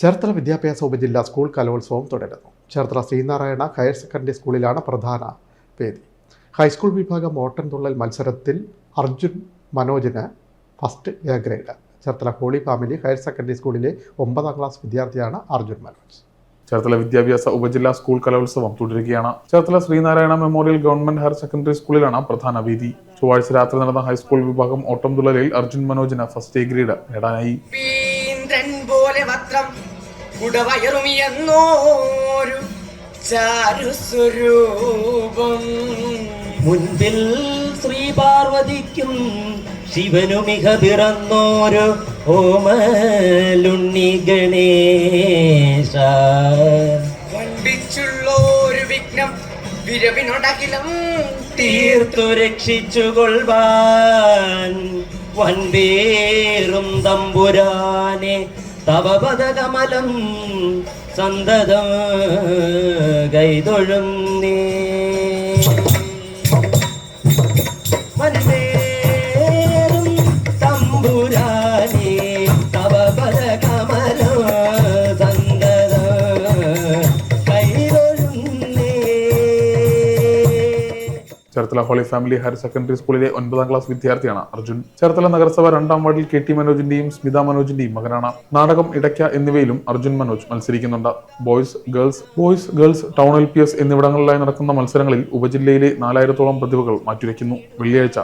ചേർത്തല വിദ്യാഭ്യാസ ഉപജില്ലാ സ്കൂൾ കലോത്സവം തുടരുന്നു. ചേർത്തല ശ്രീനാരായണ ഹയർ സെക്കൻഡറി സ്കൂളിലാണ് പ്രധാന വേദി. ഹൈസ്കൂൾ വിഭാഗം ഓട്ടൻതുള്ളൽ മത്സരത്തിൽ Arjun മനോജിന് first A grade Cherthala Holy Family Higher Secondary സ്കൂളിലെ ഒമ്പതാം ക്ലാസ് വിദ്യാർത്ഥിയാണ് അർജുൻ മനോജ്. ചേർത്തല വിദ്യാഭ്യാസ ഉപജില്ലാ സ്കൂൾ കലോത്സവം തുടരുകയാണ്. Cherthala Sreenarayana memorial government higher secondary സ്കൂളിലാണ് പ്രധാന വേദി. ചൊവ്വാഴ്ച രാത്രി നടന്ന ഹൈസ്കൂൾ വിഭാഗം ഓട്ടംതുള്ളലിൽ അർജുൻ മനോജിന് ഫസ്റ്റ് എ ഗ്രേഡ് നേടാനായി. പോലെ ചാരു സ്വരൂപം മുൻപിൽ ശ്രീ പാർവതിക്കും ശിവനുമിക പിറന്നോരു ഓമലുണ്ണി ഗണേശ. വൻപിച്ചുള്ളോരു വിഘ്നം വിരവിനോടകിലം തീർത്തു രക്ഷിച്ചുകൊള്ളുവാൻ വൻപേറും തമ്പുരാനെ തവ പദകമലം സന്തതം കൈതൊഴുന്നേ Cherthala Holy Family Higher Secondary സ്കൂളിലെ ഒൻപതാം ക്ലാസ് വിദ്യാർത്ഥിയാണ് അർജുൻ. ചേർത്തല നഗരസഭ രണ്ടാം വാർഡിൽ കെ ടി മനോജിന്റെയും സ്മിത മനോജിന്റെയും മകനാണ്. നാടകം ഇടയ്ക്ക എന്നിവയിലും അർജുൻ മനോജ് മത്സരിക്കുന്നുണ്ട്. Boys girls boys girls town L P S എന്നിവിടങ്ങളിലായി നടക്കുന്ന മത്സരങ്ങളിൽ ഉപജില്ലയിലെ നാലായിരത്തോളം പ്രതിഭകൾ മാറ്റുരയ്ക്കുന്നു. വെള്ളിയാഴ്ച